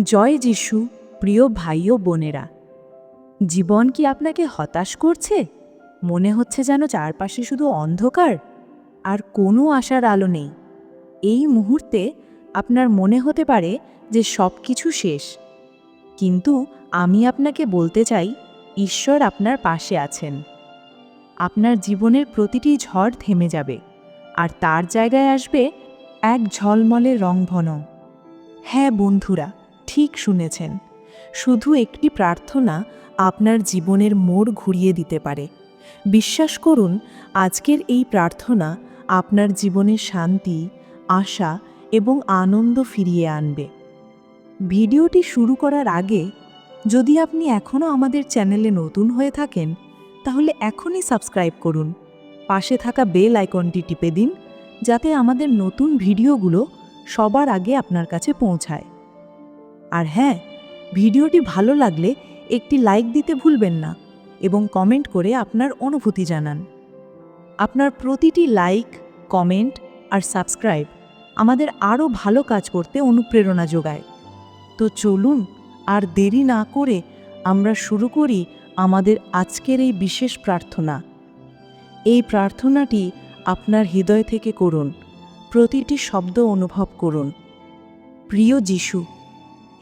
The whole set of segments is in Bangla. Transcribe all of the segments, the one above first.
জয় যিশু, প্রিয় ভাই ও বোনেরা। জীবন কি আপনাকে হতাশ করছে? মনে হচ্ছে যেন চারপাশে শুধু অন্ধকার, আর কোনো আশার আলো নেই। এই মুহূর্তে আপনার মনে হতে পারে যে সব কিছু শেষ। কিন্তু আমি আপনাকে বলতে চাই, ঈশ্বর আপনার পাশে আছেন। আপনার জীবনের প্রতিটি ঝড় থেমে যাবে, আর তার জায়গায় আসবে এক ঝলমলে রংভন হ্যাঁ বন্ধুরা ঠিক শুনেছেন, শুধু একটি প্রার্থনা আপনার জীবনের মোড় ঘুরিয়ে দিতে পারে। বিশ্বাস করুন, আজকের এই প্রার্থনা আপনার জীবনে শান্তি, আশা এবং আনন্দ ফিরিয়ে আনবে। ভিডিওটি শুরু করার আগে, যদি আপনি এখনও আমাদের চ্যানেলে নতুন হয়ে থাকেন, তাহলে এখনই সাবস্ক্রাইব করুন। পাশে থাকা বেল আইকনটি টিপে দিন, যাতে আমাদের নতুন ভিডিওগুলো সবার আগে আপনার কাছে পৌঁছায়। আর হ্যাঁ ভিডিওটি ভালো লাগলে একটি লাইক দিতে ভুলবেন না এবং কমেন্ট করে আপনার অনুভূতি জানান। আপনার প্রতিটি লাইক, কমেন্ট আর সাবস্ক্রাইব আমাদের আরও ভালো কাজ করতে অনুপ্রেরণা যোগায়। তো চলুন আর দেরি না করে আমরা শুরু করি আমাদের আজকের এই বিশেষ প্রার্থনা। এই প্রার্থনাটি আপনার হৃদয় থেকে করুন। প্রতিটি শব্দ অনুভব করুন। প্রিয় যিশু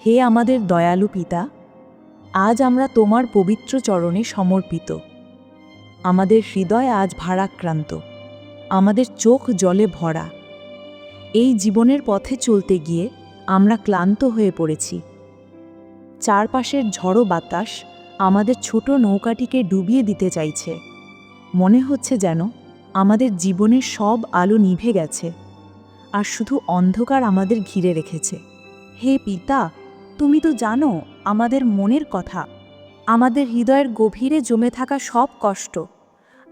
হে আমাদের দয়ালু পিতা, আজ আমরা তোমার পবিত্র চরণে সমর্পিত। আমাদের হৃদয় আজ ভারাক্রান্ত, আমাদের চোখ জলে ভরা। এই জীবনের পথে চলতে গিয়ে আমরা ক্লান্ত হয়ে পড়েছি। চারপাশের ঝড়ো বাতাস আমাদের ছোট নৌকাটিকে ডুবিয়ে দিতে চাইছে। মনে হচ্ছে যেন আমাদের জীবনের সব আলো নিভে গেছে, আর শুধু অন্ধকার আমাদের ঘিরে রেখেছে। হে পিতা তুমি তো জানো, আমাদের মনের কথা। আমাদের হৃদয়ের গভীরে জমে থাকা সব কষ্ট।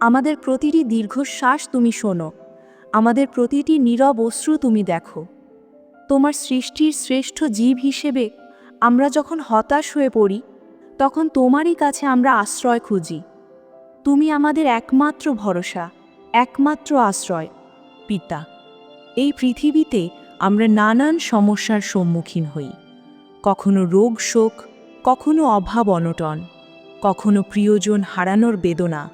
আমাদের প্রতিটি দীর্ঘশ্বাস তুমি শোনো। আমাদের প্রতিটি নীরব অশ্রু তুমি দেখো। তোমার সৃষ্টির শ্রেষ্ঠ জীব হিসেবে আমরা যখন হতাশ হয়ে পড়ি, তখন তোমারই কাছে আমরা আশ্রয় খুঁজি। তুমি আমাদের একমাত্র ভরসা, একমাত্র আশ্রয়, পিতা। এই পৃথিবীতে আমরা নানান সমস্যার সম্মুখীন হই। কখনো রোগ শোক, কখনো অভাব অনটন, কখনো প্রিয়জন হারানোর বেদনা,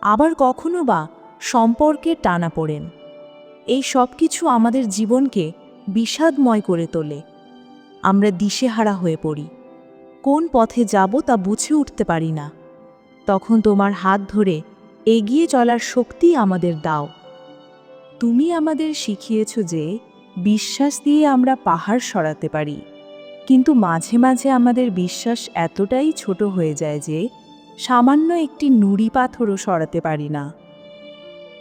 আবার কখনো বা সম্পর্কে টানা পড়েন। এই সব কিছু আমাদের জীবনকে বিষাদময় করে তোলে। আমরা দিশেহারা হয়ে পড়ি। কোন পথে যাব তা বুঝে উঠতে পারি না। তখন তোমার হাত ধরে এগিয়ে চলার শক্তি আমাদের দাও। তুমি আমাদের শিখিয়েছ যে, বিশ্বাস দিয়ে আমরা পাহাড় সরাতে পারি। কিন্তু মাঝে মাঝে আমাদের বিশ্বাস এতটাই ছোট হয়ে যায় যে সামান্য একটি নুড়ি পাথরও সরাতে পারি না।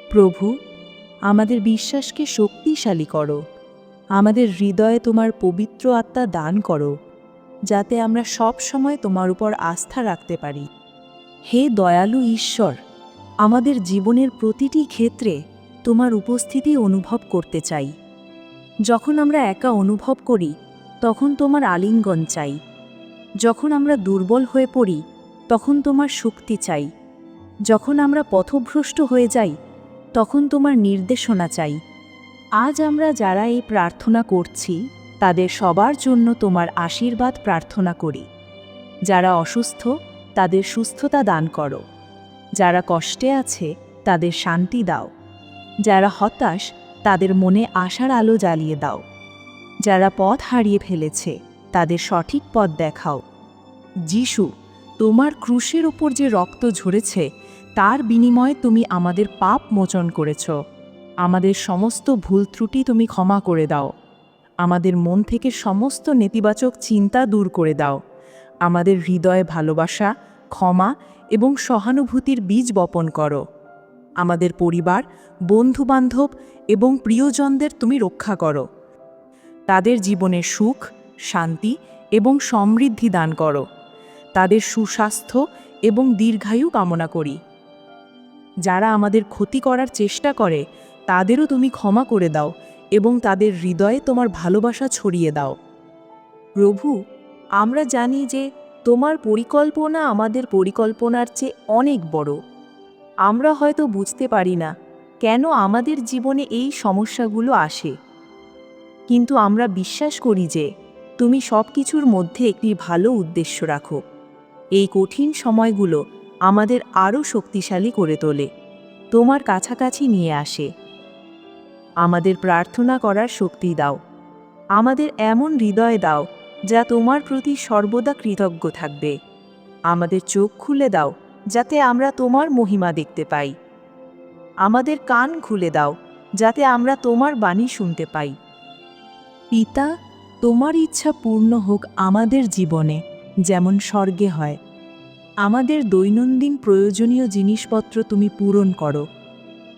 প্রভু, আমাদের বিশ্বাসকে শক্তিশালী করো। আমাদের হৃদয়ে তোমার পবিত্র আত্মা দান করো, যাতে আমরা সব সময় তোমার উপর আস্থা রাখতে পারি। হে দয়ালু ঈশ্বর, আমাদের জীবনের প্রতিটি ক্ষেত্রে তোমার উপস্থিতি অনুভব করতে চাই। যখন আমরা একা অনুভব করি তখন তোমার আলিঙ্গন চাই। যখন আমরা দুর্বল হয়ে পড়ি, তখন তোমার শক্তি চাই। যখন আমরা পথভ্রষ্ট হয়ে যাই, তখন তোমার নির্দেশনা চাই। আজ আমরা যারা এই প্রার্থনা করছি, তাদের সবার জন্য তোমার আশীর্বাদ প্রার্থনা করি। যারা অসুস্থ, তাদের সুস্থতা দান করো। যারা কষ্টে আছে, তাদের শান্তি দাও। যারা হতাশ, তাদের মনে আশার আলো জ্বালিয়ে দাও। যারা পথ হারিয়ে ফেলেছে, তাদের সঠিক পথ দেখাও। যিশু, তোমার ক্রুশের ওপর যে রক্ত ঝরেছে, তার বিনিময়ে তুমি আমাদের পাপ মোচন করেছ। আমাদের সমস্ত ভুল ত্রুটি তুমি ক্ষমা করে দাও। আমাদের মন থেকে সমস্ত নেতিবাচক চিন্তা দূর করে দাও। আমাদের হৃদয়ে ভালোবাসা, ক্ষমা এবং সহানুভূতির বীজ বপন করো। আমাদের পরিবার, বন্ধুবান্ধব এবং প্রিয়জনদের তুমি রক্ষা করো। তাদের জীবনে সুখ, শান্তি এবং সমৃদ্ধি দান করো। তাদের সুস্বাস্থ্য এবং দীর্ঘায়ু কামনা করি। যারা আমাদের ক্ষতি করার চেষ্টা করে, তাদেরও তুমি ক্ষমা করে দাও এবং তাদের হৃদয়ে তোমার ভালোবাসা ছড়িয়ে দাও। প্রভু, আমরা জানি যে তোমার পরিকল্পনা আমাদের পরিকল্পনার চেয়ে অনেক বড়। আমরা হয়তো বুঝতে পারি না কেন আমাদের জীবনে এই সমস্যাগুলো আসে। কিন্তু আমরা বিশ্বাস করি যে তুমি সব কিছুর মধ্যে একটি ভালো উদ্দেশ্য রাখো। এই কঠিন সময়গুলো আমাদের আরও শক্তিশালী করে তোলে, তোমার কাছাকাছি নিয়ে আসে। আমাদের প্রার্থনা করার শক্তি দাও, আমাদের এমন হৃদয় দাও যা তোমার প্রতি সর্বদা কৃতজ্ঞ থাকবে। আমাদের চোখ খুলে দাও যাতে আমরা তোমার মহিমা দেখতে পাই। আমাদের কান খুলে দাও যাতে আমরা তোমার বাণী শুনতে পাই। পিতা, তোমার ইচ্ছা পূর্ণ হোক আমাদের জীবনে, যেমন স্বর্গে হয়। আমাদের দৈনন্দিন প্রয়োজনীয় জিনিসপত্র তুমি পূরণ করো।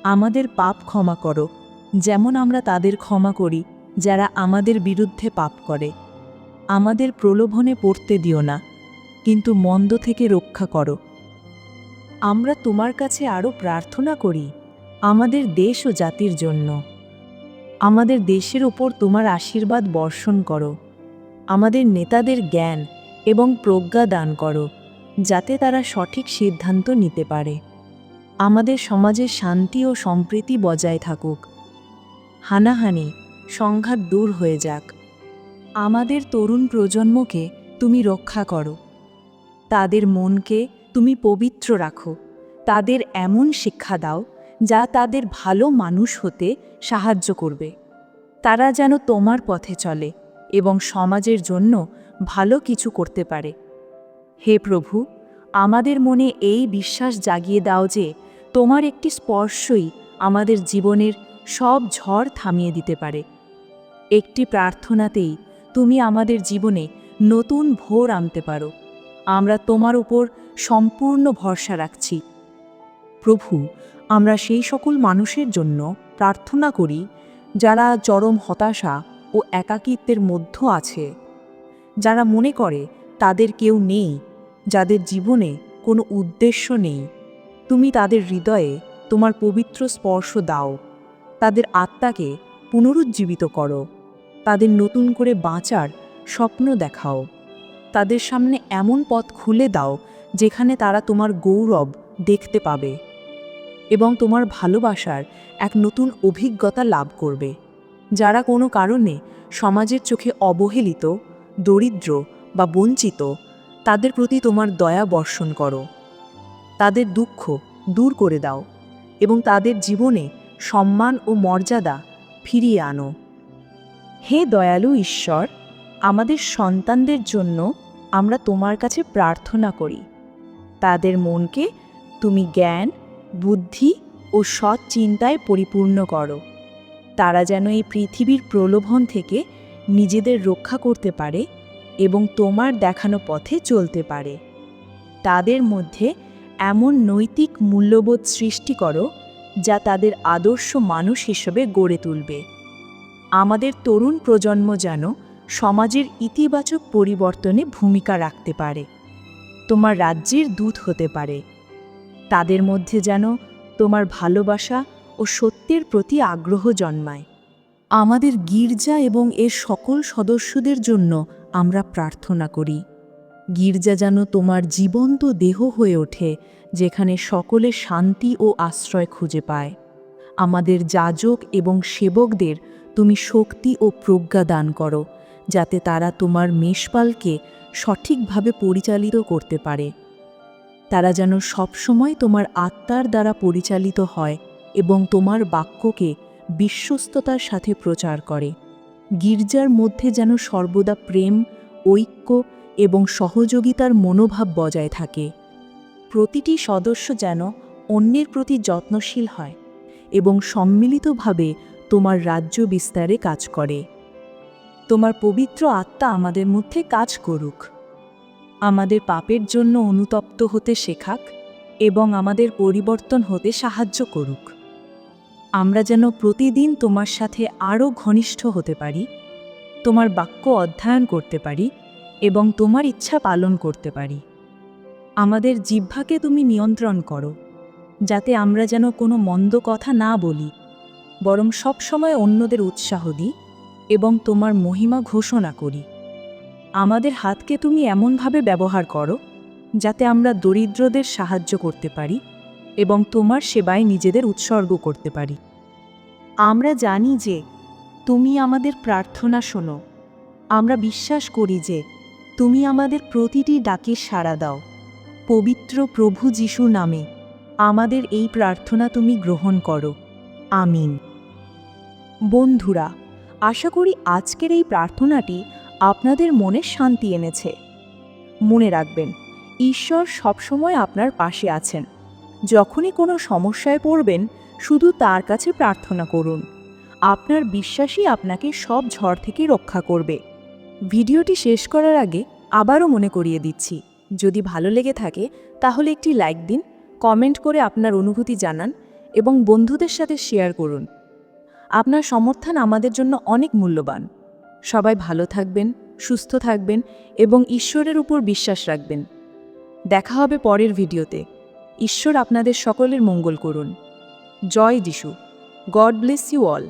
আমাদের পাপ ক্ষমা করো, যেমন আমরা তাদের ক্ষমা করি, যারা আমাদের বিরুদ্ধে পাপ করে। আমাদের প্রলোভনে পড়তে দিও না, কিন্তু মন্দ থেকে রক্ষা করো। আমরা তোমার কাছে আরও প্রার্থনা করি, আমাদের দেশ ও জাতির জন্য। আমাদের দেশের ওপর তোমার আশীর্বাদ বর্ষণ করো। আমাদের নেতাদের জ্ঞান এবং প্রজ্ঞা দান করো, যাতে তারা সঠিক সিদ্ধান্ত নিতে পারে। আমাদের সমাজে শান্তি ও সম্প্রীতি বজায় থাকুক। হানাহানি, সংঘাত দূর হয়ে যাক। আমাদের তরুণ প্রজন্মকে তুমি রক্ষা করো। তাদের মনকে তুমি পবিত্র রাখো। তাদের এমন শিক্ষা দাও যা তাদের ভালো মানুষ হতে সাহায্য করবে। তারা যেন তোমার পথে চলে এবং সমাজের জন্য ভালো কিছু করতে পারে। হে প্রভু, আমাদের মনে এই বিশ্বাস জাগিয়ে দাও যে তোমার একটি স্পর্শই আমাদের জীবনের সব ঝড় থামিয়ে দিতে পারে। একটি প্রার্থনাতেই তুমি আমাদের জীবনে নতুন ভোর আনতে পারো। আমরা তোমার উপর সম্পূর্ণ ভরসা রাখছি। প্রভু, আমরা সেই সকল মানুষের জন্য প্রার্থনা করি, যারা চরম হতাশা ও একাকিত্বের মধ্য আছে। যারা মনে করে তাদের কেউ নেই, যাদের জীবনে কোনো উদ্দেশ্য নেই। তুমি তাদের হৃদয়ে তোমার পবিত্র স্পর্শ দাও। তাদের আত্মাকে পুনরুজ্জীবিত করো। তাদের নতুন করে বাঁচার স্বপ্ন দেখাও। তাদের সামনে এমন পথ খুলে দাও, যেখানে তারা তোমার গৌরব দেখতে পাবে। এবং তোমার ভালোবাসার এক নতুন অভিজ্ঞতা লাভ করবে। যারা কোনো কারণে সমাজের চোখে অবহেলিত, দরিদ্র বা বঞ্চিত, তাদের প্রতি তোমার দয়া বর্ষণ করো। তাদের দুঃখ দূর করে দাও এবং তাদের জীবনে সম্মান ও মর্যাদা ফিরিয়ে আনো। হে দয়ালু ঈশ্বর, আমাদের সন্তানদের জন্য আমরা তোমার কাছে প্রার্থনা করি। তাদের মনকে তুমি জ্ঞান বুদ্ধি ও সৎ চিন্তায় পরিপূর্ণ করো। তারা যেন এই পৃথিবীর প্রলোভন থেকে নিজেদের রক্ষা করতে পারে এবং তোমার দেখানো পথে চলতে পারে। তাদের মধ্যে এমন নৈতিক মূল্যবোধ সৃষ্টি করো, যা তাদের আদর্শ মানুষ হিসেবে গড়ে তুলবে। আমাদের তরুণ প্রজন্ম যেন সমাজের ইতিবাচক পরিবর্তনে ভূমিকা রাখতে পারে। তোমার রাজ্যের দূত হতে পারে। তাদের মধ্যে যেন তোমার ভালোবাসা ও সত্যের প্রতি আগ্রহ জন্মায়। আমাদের গির্জা এবং এর সকল সদস্যদের জন্য আমরা প্রার্থনা করি। গির্জা যেন তোমার জীবন্ত দেহ হয়ে ওঠে, যেখানে সকলে শান্তি ও আশ্রয় খুঁজে পায়। আমাদের যাজক এবং সেবকদের তুমি শক্তি ও প্রজ্ঞা দান করো, যাতে তারা তোমার মেষপালকে সঠিকভাবে পরিচালিত করতে পারে। তারা যেন সবসময় তোমার আত্মার দ্বারা পরিচালিত হয় এবং তোমার বাক্যকে বিশ্বস্ততার সাথে প্রচার করে। গির্জার মধ্যে যেন সর্বদা প্রেম, ঐক্য এবং সহযোগিতার মনোভাব বজায় থাকে। প্রতিটি সদস্য যেন অন্যের প্রতি যত্নশীল হয় এবং সম্মিলিতভাবে তোমার রাজ্য বিস্তারে কাজ করে। তোমার পবিত্র আত্মা আমাদের মধ্যে কাজ করুক। আমাদের পাপের জন্য অনুতপ্ত হতে শেখাক এবং আমাদের পরিবর্তন হতে সাহায্য করুক। আমরা যেন প্রতিদিন তোমার সাথে আরও ঘনিষ্ঠ হতে পারি, তোমার বাক্য অধ্যয়ন করতে পারি এবং তোমার ইচ্ছা পালন করতে পারি। আমাদের জিহ্বাকে তুমি নিয়ন্ত্রণ করো, যাতে আমরা যেন কোনো মন্দ কথা না বলি, বরং সবসময় অন্যদের উৎসাহ দিই এবং তোমার মহিমা ঘোষণা করি। আমাদের হাতকে তুমি এমনভাবে ব্যবহার করো, যাতে আমরা দরিদ্রদের সাহায্য করতে পারি এবং তোমার সেবায় নিজেদের উৎসর্গ করতে পারি। আমরা জানি যে তুমি আমাদের প্রার্থনা শোনো। আমরা বিশ্বাস করি যে তুমি আমাদের প্রতিটি ডাকে সাড়া দাও। পবিত্র প্রভু যিশু নামে আমাদের এই প্রার্থনা তুমি গ্রহণ করো। আমিন। বন্ধুরা, আশা করি আজকের এই প্রার্থনাটি আপনাদের মনে শান্তি এনেছে। মনে রাখবেন, ঈশ্বর সবসময় আপনার পাশে আছেন। যখনই কোনো সমস্যায় পড়বেন, শুধু তার কাছে প্রার্থনা করুন। আপনার বিশ্বাসই আপনাকে সব ঝড় থেকে রক্ষা করবে। ভিডিওটি শেষ করার আগে আবারও মনে করিয়ে দিচ্ছি, যদি ভালো লেগে থাকে, তাহলে একটি লাইক দিন, কমেন্ট করে আপনার অনুভূতি জানান এবং বন্ধুদের সাথে শেয়ার করুন। আপনার সমর্থন আমাদের জন্য অনেক মূল্যবান। সবাই ভালো থাকবেন, সুস্থ থাকবেন এবং ঈশ্বরের উপর বিশ্বাস রাখবেন। দেখা হবে পরের ভিডিওতে। ঈশ্বর আপনাদের সকলের মঙ্গল করুন। জয় যিশু। God bless you all.